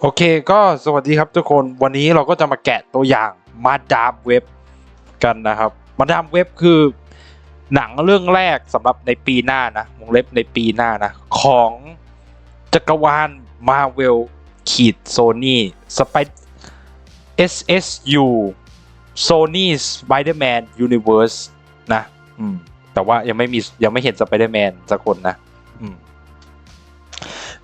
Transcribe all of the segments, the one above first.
โอเคก็สวัสดีครับทุกคนวันนี้เราก็จะมาแกะตัวอย่างมาดามเว็บกันนะครับ มาดามเว็บคือหนังเรื่องแรกสำหรับในปีหน้านะวงเล็บในปีหน้านะ ของจักรวาลมาเวลขีดโซนี่สไป SSU Sony Spider-Man Universe นะอืมแต่ว่ายังไม่มียังไม่เห็น Spider-Man สักคนนะ อืม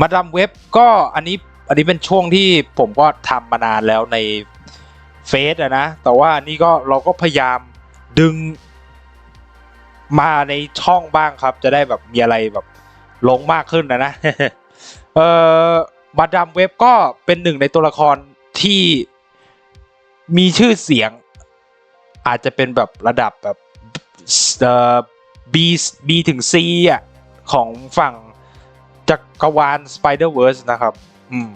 มาดามเว็บก็อันนี้ อันนี้เป็นช่วงที่ผมก็ทำมานานแล้วในเฟซอะนะ แต่ว่าอันนี้ก็เราก็พยายามดึงมาในช่องบ้างครับ จะได้แบบมีอะไรแบบลงมากขึ้นนะนะ เอ่อมาดามเว็บก็เป็นหนึ่งในตัวละครที่มีชื่อเสียง อาจจะเป็นแบบระดับแบบเอ่อ B B ถึง C อะของฝั่งจักรวาล Spider-Verse นะครับ อืม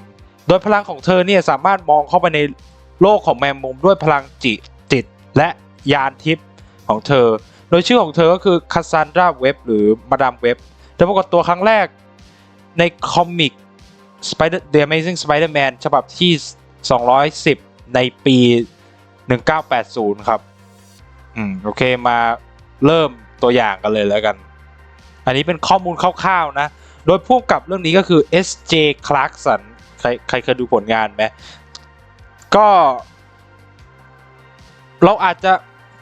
โดยพลังของเธอเนี่ยสามารถมองเข้าไปในโลกของแมงมุมด้วยพลังจิตจิตและยานทิพย์ของเธอ โดยชื่อของเธอก็คือคาซานดราเว็บหรือมาดามเว็บเธอปรากฏตัวครั้งแรกในคอมิก Spider The Amazing Spider-Man ฉบับที่ 210 ในปี 1980 ครับ อืม โอเคมาเริ่มตัวอย่างกันเลยแล้วกัน อันนี้เป็นข้อมูลคร่าวๆนะ โดยผู้กำกับเรื่องนี้ก็คือ S.J. Clarkson ใครใครเคยดูผลงานไหมก็ เราอาจจะ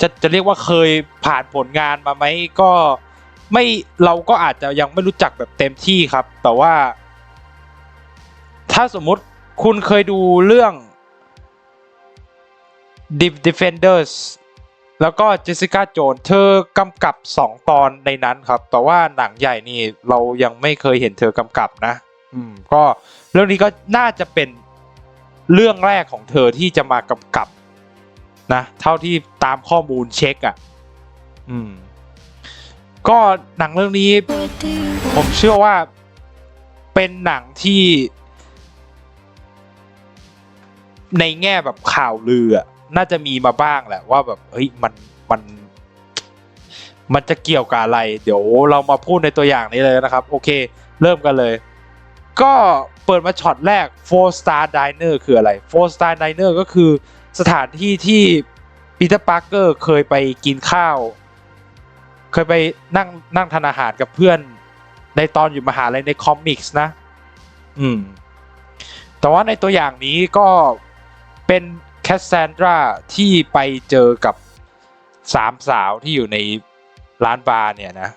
จะจะเรียกว่าเคยผ่านผลงานมาไหมก็ไม่เราก็อาจจะยังไม่รู้จักแบบเต็มที่ครับ แต่ว่า ถ้าสมมุติคุณเคยดูเรื่อง Deep Defenders แล้วก็เจสสิก้าโจนเธอกำกับ 2 ตอนในนั้นครับ แต่ว่าหนังใหญ่นี่เรายังไม่เคยเห็นเธอกำกับนะ อืมก็เรื่องนี้ก็น่าจะเป็นเรื่องแรกของเธอที่จะมากำกับนะ เท่าที่ตามข้อมูลเช็คอะ่ะ อืม ก็หนังเรื่องนี้ ผมเชื่อว่าเป็นหนังที่ ในแง่แบบข่าวลืออะ น่าจะมีมาบ้างแหละว่าแบบเฮ้ยมันมัน มันจะเกี่ยวกับอะไร เดี๋ยวเรามาพูดในตัวอย่างนี้เลยนะครับ โอเค เริ่มกันเลย ก็เปิดมาช็อตแรก four star diner คืออะไร four star diner ก็คือสถานที่ที่ปีเตอร์ปาร์เกอร์เคยไปกินข้าว เคยไปนั่งนั่งทานอาหารกับเพื่อน ในตอนอยู่มหาลัยในคอมิกส์นะ อืม แต่ว่าในตัวอย่างนี้ก็เป็น แคสซานดราที่ไปเจอกับสามสาวที่อยู่ในร้านบาร์เนี่ยนะ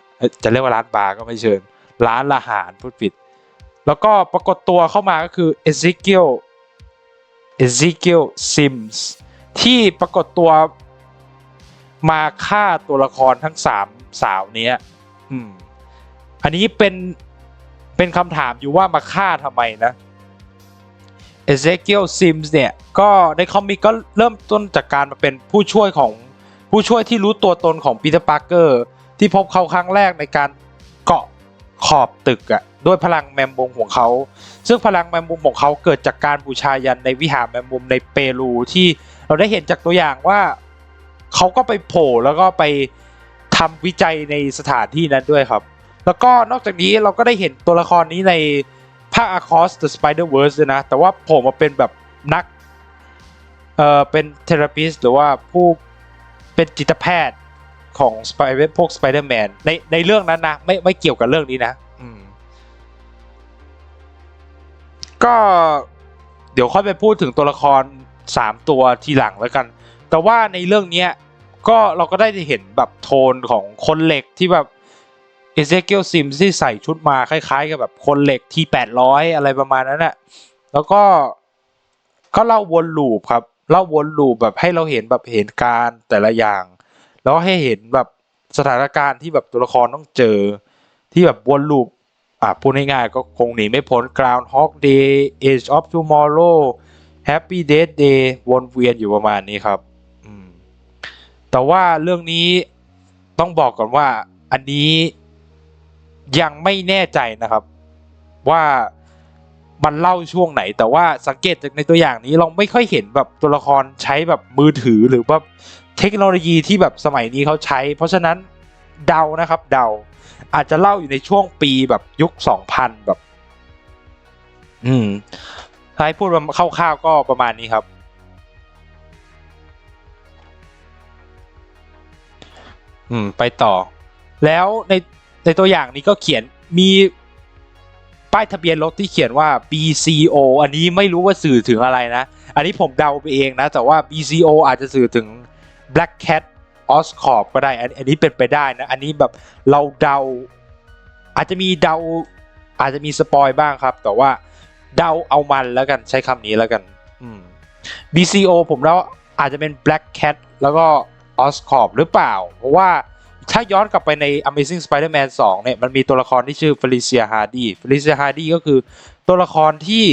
จะเรียกว่าร้านบาร์ก็ไม่เชิญ ร้านอาหารพูดผิด แล้วก็ปรากฏตัวเข้ามาก็คือ Ezekiel Ezekiel Sims ที่ปรากฏตัวมาฆ่าตัวละครทั้งสามสาวเนี้ยอืมอันนี้เป็นเป็นคำถามอยู่ว่ามาฆ่าทำไมนะ Ezekiel Sims เนี่ย ก็ในคอมิกก็เริ่มต้นจากการมาเป็นผู้ช่วยของผู้ช่วยที่รู้ตัวตนของปีเตอร์ปาร์เกอร์ที่พบเขาครั้งแรกในการเกาะขอบตึกอะด้วยพลังแมมมุมของเขา ซึ่งพลังแมมมุมของเขาเกิดจากการบูชายันในวิหารแมมมุมในเปรูที่เราได้เห็นจากตัวอย่างว่าเขาก็ไปโผล่แล้วก็ไปทำวิจัยในสถานที่นั้นด้วยครับ แล้วก็นอกจากนี้เราก็ได้เห็นตัวละครนี้ใน ภาค Across the Spider-Verse ด้วยนะ แต่ว่าผมมาเป็นแบบนัก เอ่อ เป็นเทเลปิสหรือว่าผู้เป็นจิตแพทย์ของสไปพวก Spider-Man ในในเรื่องนั้นนะ ไม่ไม่เกี่ยวกับเรื่องนี้นะอืมก็เดี๋ยวค่อยไปพูดถึงตัวละคร3ตัวทีหลังแล้วกัน แต่ว่าในเรื่องเนี้ยก็เราก็ได้เห็นแบบโทนของคนเหล็กที่แบบเอเซเกียลซิมที่ใส่ชุดมาคล้ายๆ กับแบบคนเหล็กที่แปดร้อยอะไรประมาณนั้นแหละแล้วก็ก็เล่าวนลูปครับ เล่าวนลูปแบบให้เราเห็นแบบเหตุการณ์แต่ละอย่าง แล้วให้เห็นแบบสถานการณ์ที่แบบตัวละครต้องเจอ ที่แบบวนลูปอะพูดง่ายๆก็คงหนีไม่พ้น Groundhog Day Age of Tomorrow Happy Death Day วนเวียนอยู่ประมาณนี้ครับอืมแต่ว่าเรื่องนี้ต้องบอกก่อนว่าอันนี้ ยังไม่แน่ใจนะครับ ว่ามันเล่าช่วงไหน แต่ว่าสังเกตจากในตัวอย่างนี้เราไม่ค่อยเห็นแบบตัวละครใช้แบบมือถือหรือว่าเทคโนโลยีที่แบบสมัยนี้เขาใช้ เพราะฉะนั้นเดานะครับเดา อาจจะเล่าอยู่ในช่วงปีแบบยุค2000แบบ อืมให้พูดคร่าวๆก็ประมาณนี้ครับ อืม ไปต่อ แล้วใน ในตัวอย่างนี้ก็เขียนมีป้ายทะเบียนรถที่เขียนว่า BCO อันนี้ไม่รู้ว่าสื่อถึงอะไรนะ อันนี้ผมเดาไปเองนะ แต่ว่า BCO อาจจะสื่อถึง Black Cat Oscorp ก็ได้ อันนี้เป็นไปได้นะ อันนี้แบบเราเดา อาจจะมีเดา อาจจะมีสปอยบ้างครับ แต่ว่าเดาเอามันแล้วกันใช้คำนี้แล้วกันอืม BCO ผมแล้วอาจจะเป็น Black Cat แล้วก็ Oscorp หรือเปล่า เพราะว่า ถ้าย้อนกลับไปใน Amazing Spider-Man 2 เนี่ย มันมีตัวละครที่ชื่อ Felicia Hardy Felicia Hardy ก็คือตัวละครที่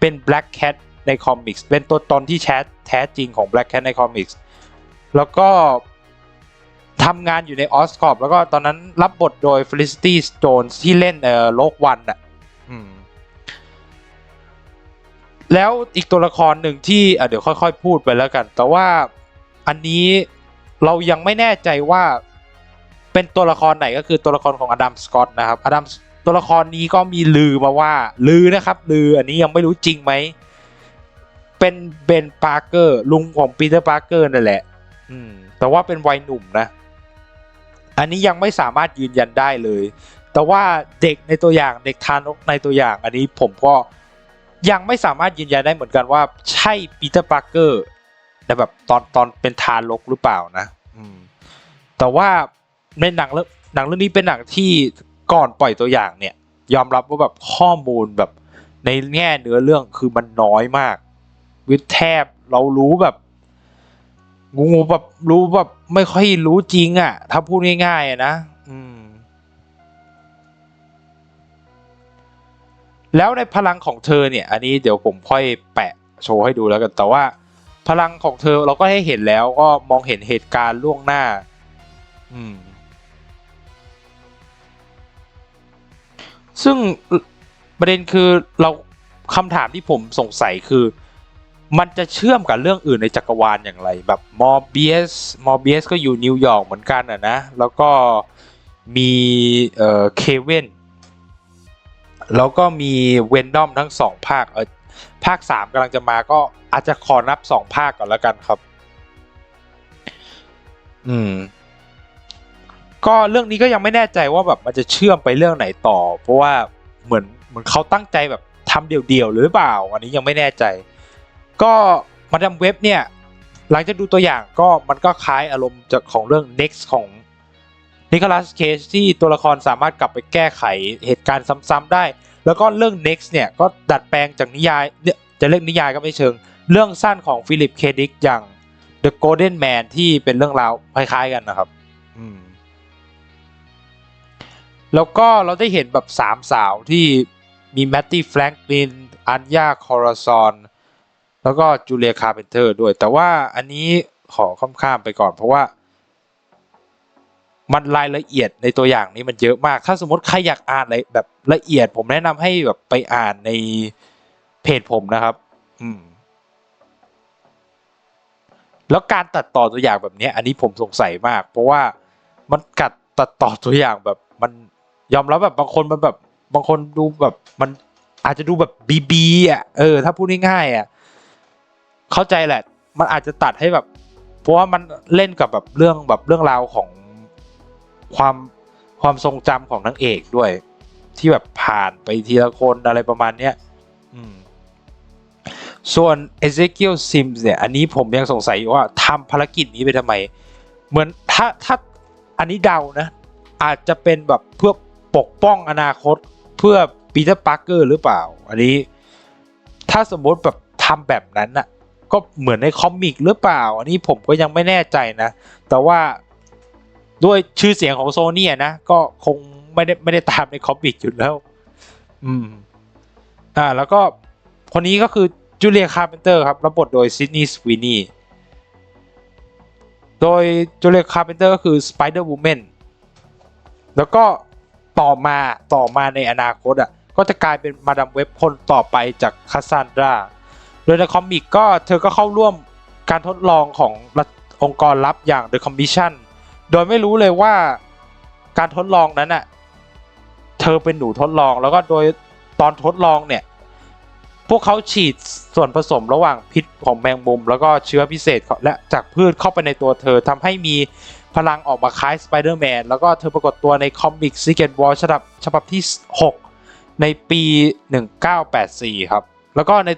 เป็น Black Cat ในคอมิกส์เป็นตัวตนที่แท้แท้จริงของ Black Cat ในคอมิกส์แล้วก็ทำงานอยู่ใน Oscorp แล้วก็ตอนนั้นรับบทโดย Felicity Jones ที่เล่นเอ่อโลกวันอะอืมแล้วอีกตัวละครหนึ่งที่อะเดี๋ยวค่อย ๆ พูดไปแล้วกัน แต่ว่าอันนี้เรายังไม่แน่ใจว่า เป็นตัวละครไหนก็คือตัวละครของอดัมสกอตนะครับอดัมตัวละครนี้ก็มีลือมาว่า ลือนะครับ ลืออันนี้ยังไม่รู้จริงไหม เป็นเบนปาร์เกอร์ลุงของปีเตอร์ปาร์เกอร์นั่นแหละ อืม แต่ว่าเป็นวัยหนุ่มนะ อันนี้ยังไม่สามารถยืนยันได้เลย แต่ว่าเด็กในตัวอย่างเด็กทานกในตัวอย่าง อันนี้ผมก็ยังไม่สามารถยืนยันได้เหมือนกันว่า ใช่ปีเตอร์ปาร์เกอร์แต่แบบตอนตอนเป็นทารกหรือเปล่านะ อืม แต่ว่า ในหนังเรื่องหนังเรื่องนี้เป็นหนังที่ก่อนปล่อยตัวอย่างเนี่ย ยอมรับว่าแบบข้อมูลแบบในแง่เนื้อเรื่องคือมันน้อยมาก วิทแทบเรารู้แบบงูแบบรู้แบบไม่ค่อยรู้จริงอะ่ะ ถ้าพูดง่ายๆอะนะอืม แล้วในพลังของเธอเนี่ย อันนี้เดี๋ยวผมค่อยแปะโชว์ให้ดูแล้วกัน แต่ว่าพลังของเธอเราก็ให้เห็นแล้วก็มองเห็นเหตุการณ์ล่วงหน้า อืม ซึ่งประเด็นคือเราคำถามที่ผมสงสัยคือ มันจะเชื่อมกับเรื่องอื่นในจักรวาลอย่างไร แบบมอร์เบียสมอร์เบียสก็อยู่นิวยอร์กเหมือนกันอะนะ แล้วก็มีเอ่อเคเวนแล้วก็มีเวนดอมทั้งสองภาคเออภาคสามกำลังจะมาก็อาจจะขอนับสองภาคก่อนแล้วกันครับ อืม ก็เรื่องนี้ก็ยังไม่แน่ใจว่าแบบมันจะเชื่อมไปเรื่องไหนต่อ เพราะว่าเหมือนเหมือนเขาตั้งใจแบบทำเดี่ยวๆหรือเปล่า อันนี้ยังไม่แน่ใจ ก็มาดามเว็บเนี่ยหลังจากดูตัวอย่างก็มันก็คล้ายอารมณ์จากของเรื่อง next ของนิโคลัสเคสที่ตัวละครสามารถกลับไปแก้ไขเหตุการณ์ซ้ำๆได้ แล้วก็เรื่อง next เนี่ยก็ดัดแปลงจากนิยายเนี่ยจะเรียกนิยายก็ไม่เชิง เรื่องสั้นของฟิลิปเคดิกอย่าง The Golden Man ที่เป็นเรื่องราวคล้ายๆกันนะครับ อืม แล้วก็เราได้เห็นแบบสามสาวที่มีแมตตี้แฟรงคลินอันยาคอราซอนแล้วก็จูเลียคาร์เพนเตอร์ด้วย แต่ว่าอันนี้ขอข้ามๆไปก่อน เพราะว่า มันรายละเอียดในตัวอย่างนี้มันเยอะมาก ถ้าสมมติใครอยากอ่านอะไรแบบละเอียด ผมแนะนำให้แบบไปอ่านในเพจผมนะครับ อืม แล้วการตัดต่อตัวอย่างแบบนี้ อันนี้ผมสงสัยมาก เพราะว่ามันกัดตัดต่อตัวอย่างแบบมัน ยอมรับแบบบางคนมันแบบบางคนดูแบบมันอาจจะดูแบบบีบีอะเออ ถ้าพูดง่ายๆอะเข้าใจแหละ มันอาจจะตัดให้แบบ เพราะว่ามันเล่นกับแบบเรื่องแบบเรื่องราวของความความทรงจำของนางเอกด้วย ที่แบบผ่านไปทีละคนอะไรประมาณเนี้ยอืมส่วน Ezekiel Sims เนี่ย อันนี้ผมยังสงสัยว่าทำภารกิจนี้ไปทำไม เหมือนถ้าถ้าอันนี้เดานะ อาจจะเป็นแบบเพื่อ ปกป้องอนาคตเพื่อปีเตอร์ปาร์เกอร์หรือเปล่า อันนี้ ถ้าสมมติแบบทำแบบนั้นน่ะก็เหมือนในคอมิกหรือเปล่า อันนี้ผมก็ยังไม่แน่ใจนะ แต่ว่าด้วยชื่อเสียงของโซนี่นะ ก็คงไม่ได้ไม่ได้ตามในคอมิกอยู่แล้ว อืม อ่า แล้วก็คนนี้ก็คือจูเลียคาร์เพนเตอร์ครับรับบทโดยซิดนีย์สวีนีโดยจูเลียคาร์เพนเตอร์ก็คือสไปเดอร์วูแมนแล้วก็ ต่อมาต่อมาในอนาคตอะก็จะกลายเป็นมาดามเว็บคนต่อไปจากคาซานดราโดยในคอมิกก็เธอก็เข้าร่วมการทดลองขององค์กรลับอย่าง The Commission โดยไม่รู้เลยว่าการทดลองนั้นน่ะเธอเป็นหนูทดลองแล้วก็โดยตอนทดลองเนี่ยพวกเขาฉีดส่วนผสมระหว่างพิษของแมงมุม แล้วก็เชื้อพิเศษและจากพืชเข้าไปในตัวเธอทำให้มี พลังออกมาคล้ายสไปเดอร์แมนแล้วก็เธอปรากฏตัวในคอมิกซีเกตวอลฉบับฉบับที่ 6 ในปี 1984 ครับ แล้วก็ใน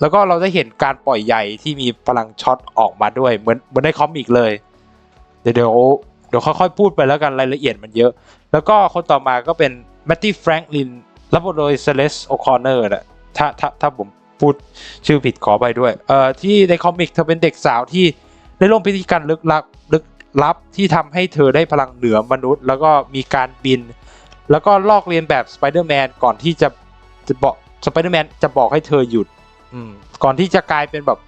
แล้วก็เราได้เห็นการปล่อยใยที่มีพลังช็อตออกมาด้วยเหมือนเหมือนในคอมิกเลย เดี๋ยวเดี๋ยวเดี๋ยวค่อยๆพูดไปแล้วกันรายละเอียดมันเยอะ แล้วก็คนต่อมาก็เป็นแมตตี้แฟรงคลินรับบทโดยเซเลสโอคอนเนอร์นะถ้าถ้าถ้าผมพูดชื่อผิดขอไปด้วย เอ่อที่ในคอมิกเธอเป็นเด็กสาวที่ได้ร่วมพิธีการลึกลับลึก ลับที่ทำให้เธอได้พลังเหนือมนุษย์ แล้วก็มีการบิน แล้วก็ลอกเลียนแบบสไปเดอร์แมนก่อนที่จะจะบอกสไปเดอร์แมนจะบอกให้เธอหยุด อืม ก่อนที่จะกลายเป็นแบบ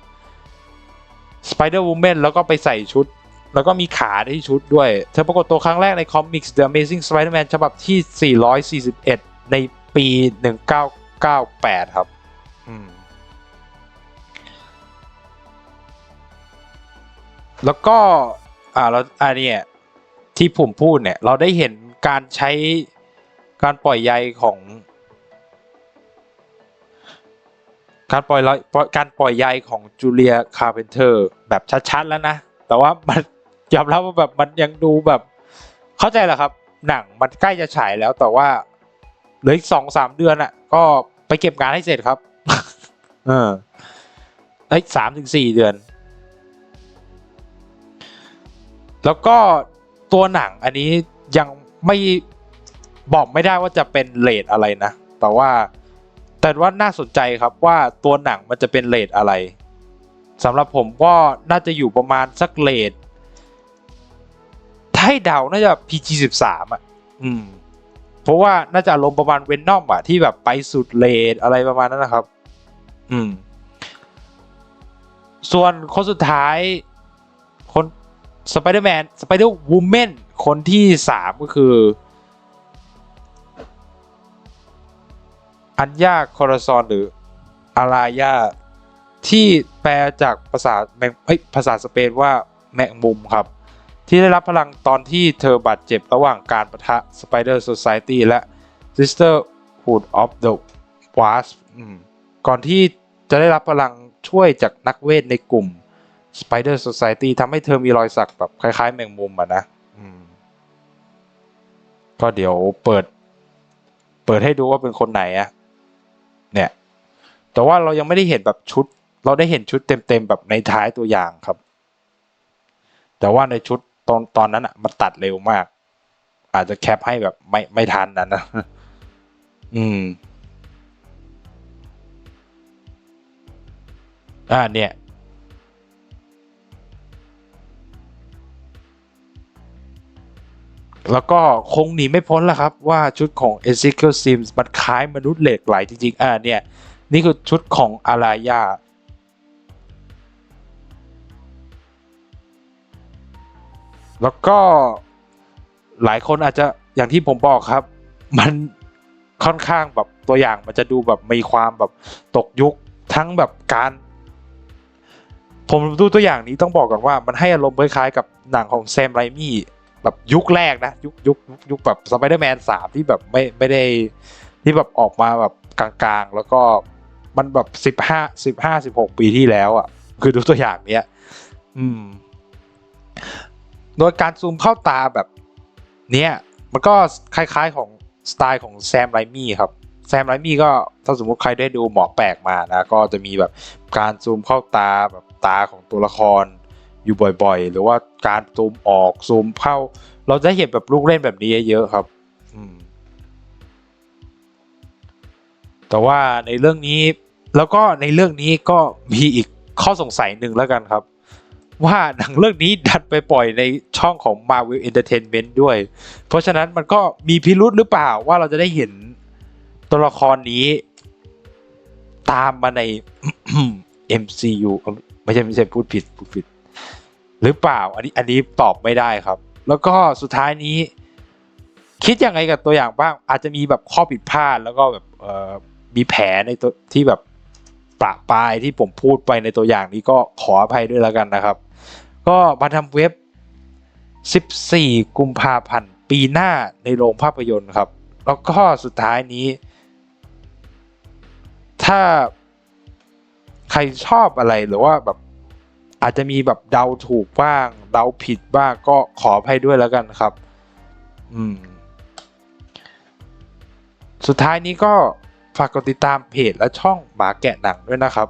สไปเดอร์วูแมนแล้วก็ไปใส่ชุด แล้วก็มีขาที่ชุดด้วย เธอปรากฏตัวครั้งแรกในคอมิกส์ The Amazing Spider-Man ฉบับที่ 441 ในปี 1998 ครับ อืมแล้วก็ อ่าเราอันเนี้ยที่ผมพูดเนี่ย เราได้เห็นการใช้การปล่อยใยของ การปล่อยละปล่อยการปล่อยใยของจูเลียคาร์เพนเตอร์แบบชัด ๆ แล้วนะ แต่ว่ามันยอมรับว่าแบบมันยังดูแบบเข้าใจแหละครับ หนังมันใกล้จะฉายแล้วแต่ว่าเหลืออีกสองสามเดือนอะ ก็ไปเก็บงานให้เสร็จครับ เออเอ้สามถึงสี่เดือน แล้วก็ตัวหนังอันนี้ยังไม่บอกไม่ได้ว่าจะเป็นเลทอะไรนะ แต่ว่าแต่ว่าน่าสนใจครับว่าตัวหนังมันจะเป็นเลทอะไรสำหรับผมก็น่าจะอยู่ประมาณสักเลทถ้าให้เดาน่าจะ PG 13อะ อืม เพราะว่าน่าจะอารมประมาณเวนนอมอะ ที่แบบไปสุดเลทอะไรประมาณนั้นนะครับ อืม ส่วนคนสุดท้าย คน สไปเดอร์แมนสไปเดอร์วูแมนคนที่สามก็คือ อัญญาคอร์ซอนหรืออารายาที่แปลจากภาษาแมงเอ้ยภาษาสเปนว่าแมงมุมครับ ที่ได้รับพลังตอนที่เธอบาดเจ็บระหว่างการประทะ Spider Society และ Sisterhood of the Wasp ก่อนที่จะได้รับพลังช่วยจากนักเวทในกลุ่ม Spider Society ทำให้เธอมีรอยสักแบบคล้ายๆแมงมุมอะนะก็เดี๋ยวเปิด เปิดให้ดูว่าเป็นคนไหนอะเนี่ย แต่ว่าเรายังไม่ได้เห็นแบบชุด เราได้เห็นชุดเต็มๆแบบในท้ายตัวอย่างครับ แต่ว่าในชุดตอนตอนนั้นอะมันตัดเร็วมาก อาจจะแคปให้แบบไม่ไม่ทันนะนะอืม อ่าเนี่ย แล้วก็คงหนีไม่พ้นแล้วครับ ว่าชุดของ e z e k i e l Sims มันคล้ายมนุษย์เหล็กไหลจริงๆ อ่าเนี่ย นี่คือชุดของอารายาแล้วก็หลายคนอาจจะอย่างที่ผมบอกครับ มันค่อนข้างแบบตัวอย่างมันจะดูแบบมีความแบบตกยุคทั้งแบบการ ผมดูตัวอย่างนี้ต้องบอกก่อนว่ามันให้อารมณ์คล้ายๆกับหนังของแซมไรมี่ แบบยุคแรกนะ ยุคยุคยุคแบบสไปเดอร์แมนสามที่แบบไม่ไม่ได้ที่แบบออกมาแบบกลางๆ แล้วก็มันแบบสิบห้าสิบห้าสิบหกปีที่แล้วอะ คือดูตัวอย่างเนี้ย อืม โดยการซูมเข้าตาแบบ เนี้ยมันก็คล้ายๆของสไตล์ของแซมไรมี่ครับแซมไรมี่ก็ถ้าสมมติใครได้ดูหมอแปลกมานะ ก็จะมีแบบการซูมเข้าตาแบบตาของตัวละคร อยู่บ่อยๆ หรือว่าการซูมออกซูมเข้า เราจะเห็นแบบลูกเล่นแบบนี้เยอะๆครับแต่ว่าในเรื่องนี้แล้วก็ในเรื่องนี้ก็มีอีกข้อสงสัยหนึ่งแล้วกันครับ ว่าหนังเรื่องนี้ดันไปปล่อยในช่องของ Marvel Entertainment ด้วย เพราะฉะนั้นมันก็มีพิรุธหรือเปล่าว่าเราจะได้เห็นตัวละครนี้ ตามมาใน MCU ไม่ใช่ไม่ใช่พูดผิดพูดผิด หรือเปล่า อันนี้อันนี้ตอบไม่ได้ครับ แล้วก็สุดท้ายนี้ คิดยังไงกับตัวอย่างบ้าง อาจจะมีแบบข้อผิดพลาด แล้วก็แบบมีแผลในตัวที่แบบประปรายที่ผมพูดไปในตัวอย่างนี้ก็ขออภัยด้วยแล้วกันนะครับ ก็มาทำเว็บ 14 กุมภาพันธ์ปีหน้าในโรงภาพยนตร์ครับ แล้วก็สุดท้ายนี้ ถ้าใครชอบอะไรหรือว่าแบบ อาจจะมีแบบเดาถูกบ้าง เดาผิดบ้างก็ขออภัยด้วยแล้วกันครับ อืม สุดท้ายนี้ก็ฝากกดติดตามเพจและช่องหมาแกะหนังด้วยนะครับ